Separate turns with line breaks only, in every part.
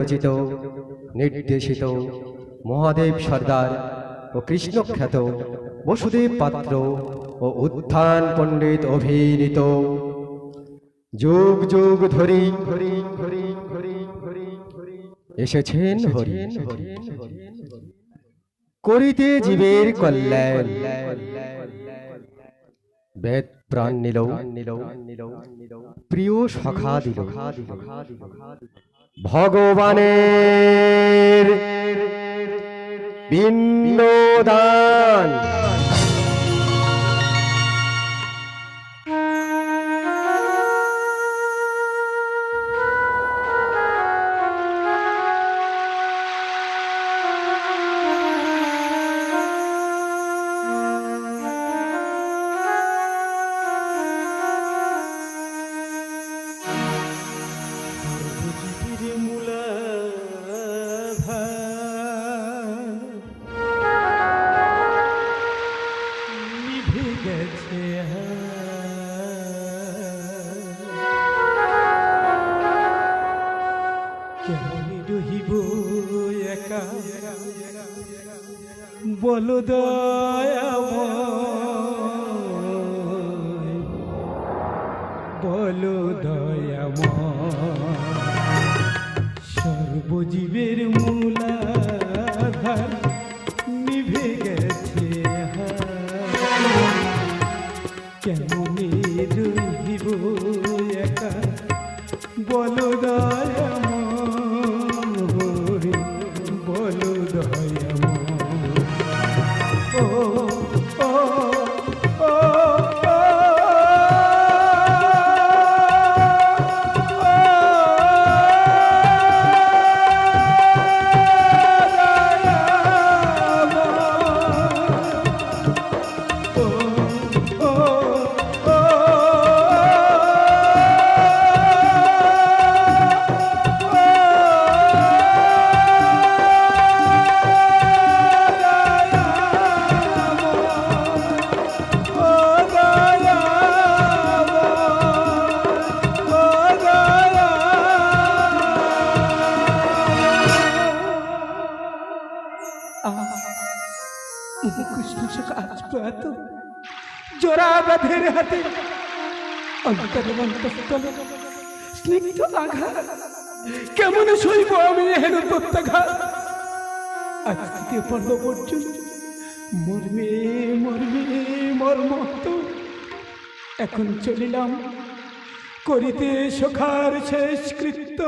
রচিত নির্দেশিত মহাদেব সর্দার ও কৃষ্ণখ্যাত বসুদেব পাত্র ও উত্থান পণ্ডিত অভিনীত। যুগ যুগ ধরি এসেছেন হরি। করিতে জীবের কল্যাণ। বেদ প্রাণ নিল প্রিয় সখা দিল ভগবানের বিন্নদান
কেমন রহিব বল বলো সর্বজীবের মূলাধার নিভে গেছে কেমনে রহিব একা? বলো দয়াময় আঘাত। কেমন সইব আমি হেন প্রত্যাঘাত? আজ পর্ব পর্যন্ত মর্মে মর্মে এখন চলিলাম করিতে সখার শেষ কৃত্য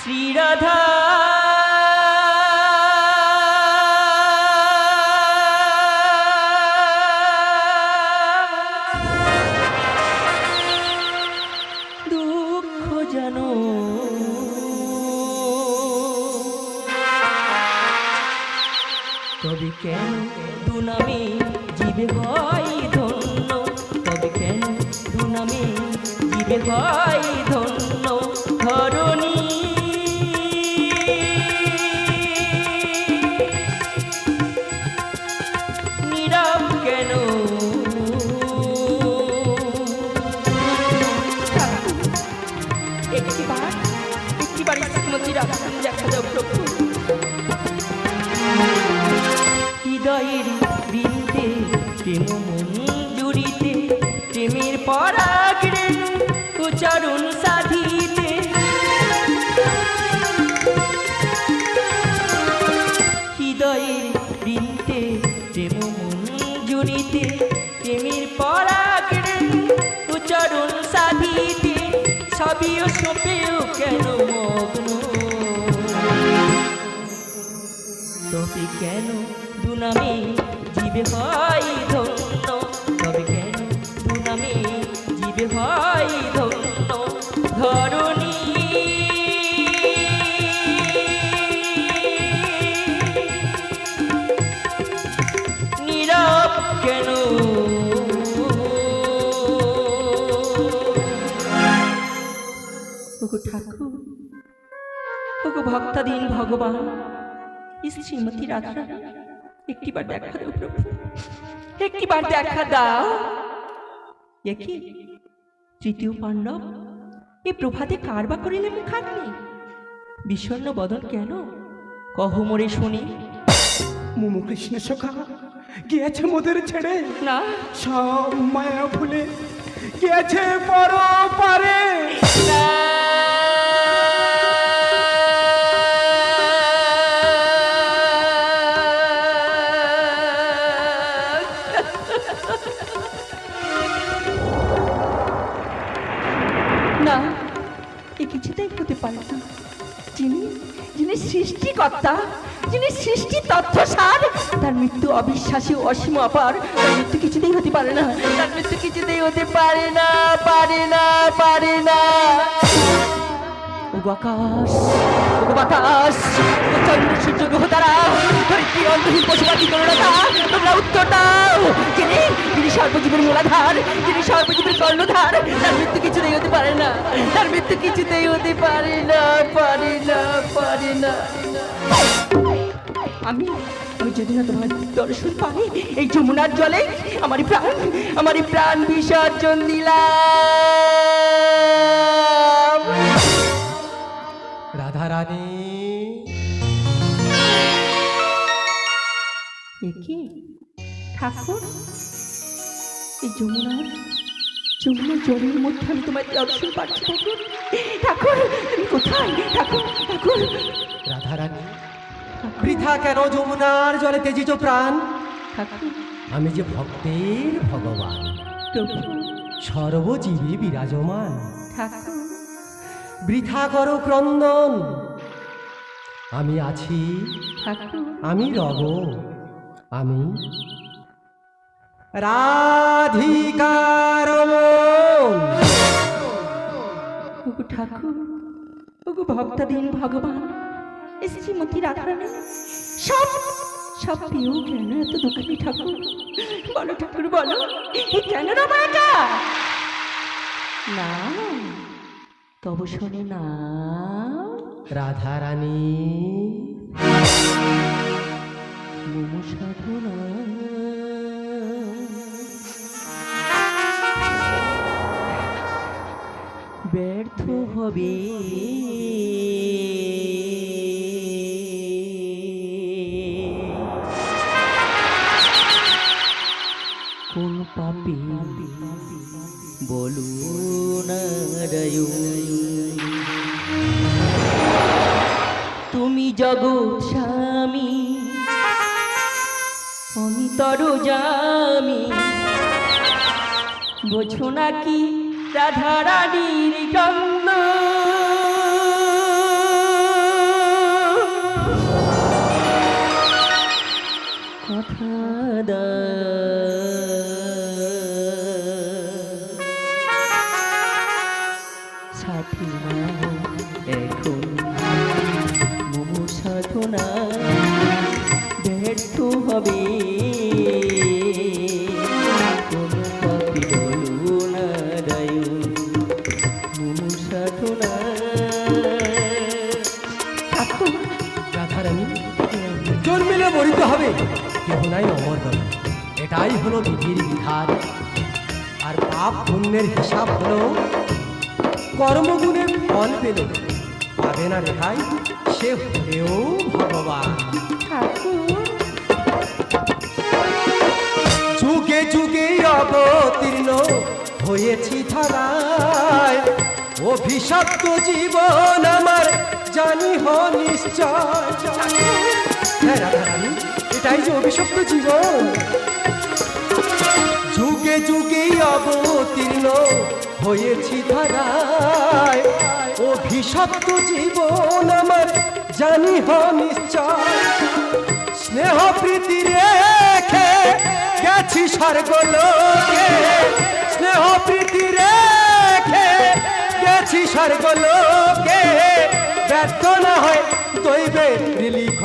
শ্রীরাধা। তবে কেন দুনামে জীবে হয় দুনামে জীবে হয় ধন্য ধরণী। কেন? একটিবার উচ্চারণ সাধিতে। হৃদয়ের বৃন্দে প্রেম মঞ্জুরিতে প্রেমের পরাগ রেণু উচ্চারণ সাধিতে ভাবিও সপেও কেন মগ্ন? তবে কেন দুনামে জীবে হয় ঠাকুর ওগো ভক্তাধীন ভগবান শ্রীমতী রাধা একটিবার দেখা দাও প্রভু। একটিবার দেখা দাও। একই তৃতীয় পাণ্ডব এই প্রভাতে কার বা করিলে মুখাগ্নি বিষণ্ণ বদন কেন? কহ মোরে শুনি।
মোমো কৃষ্ণ সখা গিয়েছে মোদের ছেড়ে।
না।
সব মায়া ভুলে গিয়েছে পর পারে।
না। কিছুতেই হতে পারে না। যিনি যিনি সৃষ্টিকর্তা, যিনি সৃষ্টি তথ্য সার তার মৃত্যু অবিশ্বাসী অসীম অপার। তার মৃত্যু কিছুতেই হতে পারে না। তার মৃত্যু কিছুতেই হতে পারে না পারে না পারে না। ও আকাশ ও বাতাস চন্দ্র সূর্য গ্রহ তারা অন্তহীন পশু পাখি তোমরা উত্তর দাও। যিনি যিনি সর্বজীবের মূলাধার, যিনি সর্বজীবের কর্ণধার, তার মৃত্যু কিছুতেই হতে পারে না। তার মৃত্যু কিছুতেই হতে পারে না পারে না পারে না। আমি আমি যদি না তোমার দর্শন পাই, এই যমুনার জলে আমারই প্রাণ আমারই প্রাণ বিসর্জন দিলাম।
রাধারানী
একে ঠাকুর? এই যমুনার যমুনার জলের মধ্যে আমি তোমার দর্শন পাচ্ছি ঠাকুর। ঠাকুর তুমি কোথায়? ঠাকুর ঠাকুর।
রাধারানী বৃথা কেন যমুনার জলে তেজিত প্রাণ?
ঠাকুর।
আমি যে ভক্তের ভগবান সর্বজীবে বিরাজমান।
ঠাকুর।
বৃথা করো ক্রন্দন। আমি আছি আমি রব আমি রাধিকার।
ওগো ঠাকুর ওগো ভক্তাধীন ভগবান এ শ্রীমতী রাধারানী সব সব প্রিয় কেন এত দুঃখী ঠাকুর। বলো ঠাকুর বলো এই কেন রমাটা না তবু শোনে না।
রাধারানী।
মোমো সাধনা ব্যর্থ হবে কোন পাপি বলু তুমি জগৎ স্বামী অন্তর জামি। বোঝো নাকি রাধা রানীর জন্ম। কথা সাথী এখন মোমো সাধনা ব্যর্থ হবে।
হলো বিধির বিধান। আর পাপ পুণ্যের হিসাব হলো কর্মগুণের ফল পেল। পাবে না রেহাই সে হলেও ভগবান। যুগে যুগে অবতীর্ণ হয়েছি ধরায় অভিশপ্ত জীবন আমার জানি হ নিশ্চয়। হ্যাঁ এটাই যে অভিশপ্ত জীবন। অবতীর্ণ হয়েছি ধরায়। অভিশপ্ত জীবন আমার জানি হ নিশ্চয়। স্নেহ প্রীতি রেখে গেছি স্বর্গলোকে। স্নেহ প্রীতি রেখে গেছি স্বর্গলোকে। ব্যর্থ না হয় দৈবে লিখ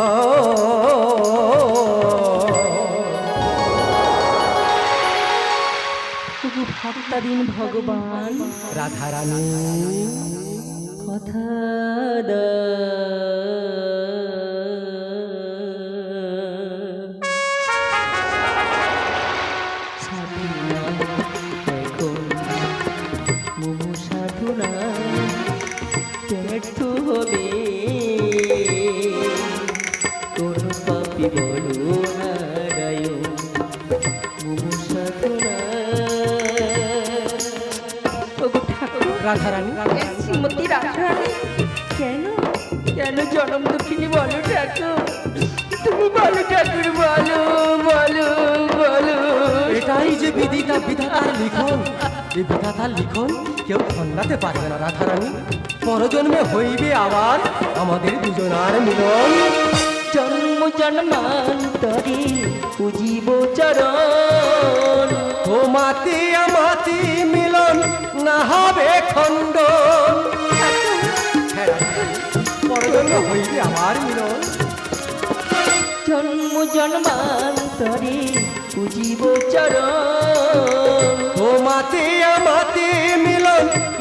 ভাবতা দিন ভগবান।
রাধারানী।
কথা দা দুঃখিনী বলো ঠাকুর তুমি বলো ঠাকুর বলো বলো বলো।
এটাই যে বিদিতা বিধাতার লিখন। এই বিধাতার লিখন কেউ খন্ডাতে পারবে না রাধারানী। পরজন্মে হইবে আবার আমাদের দুজনার মিলন।
জন্ম জন্মান্তরে পুজিব চরণ।
ও মাতি আমাতি মিলন না হবে খণ্ডন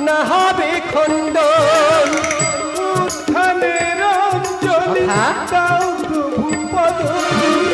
না হবে খণ্ড
উত্থানের অঞ্জলি
হ্যাঁ?
দাও প্রভু পদধূলি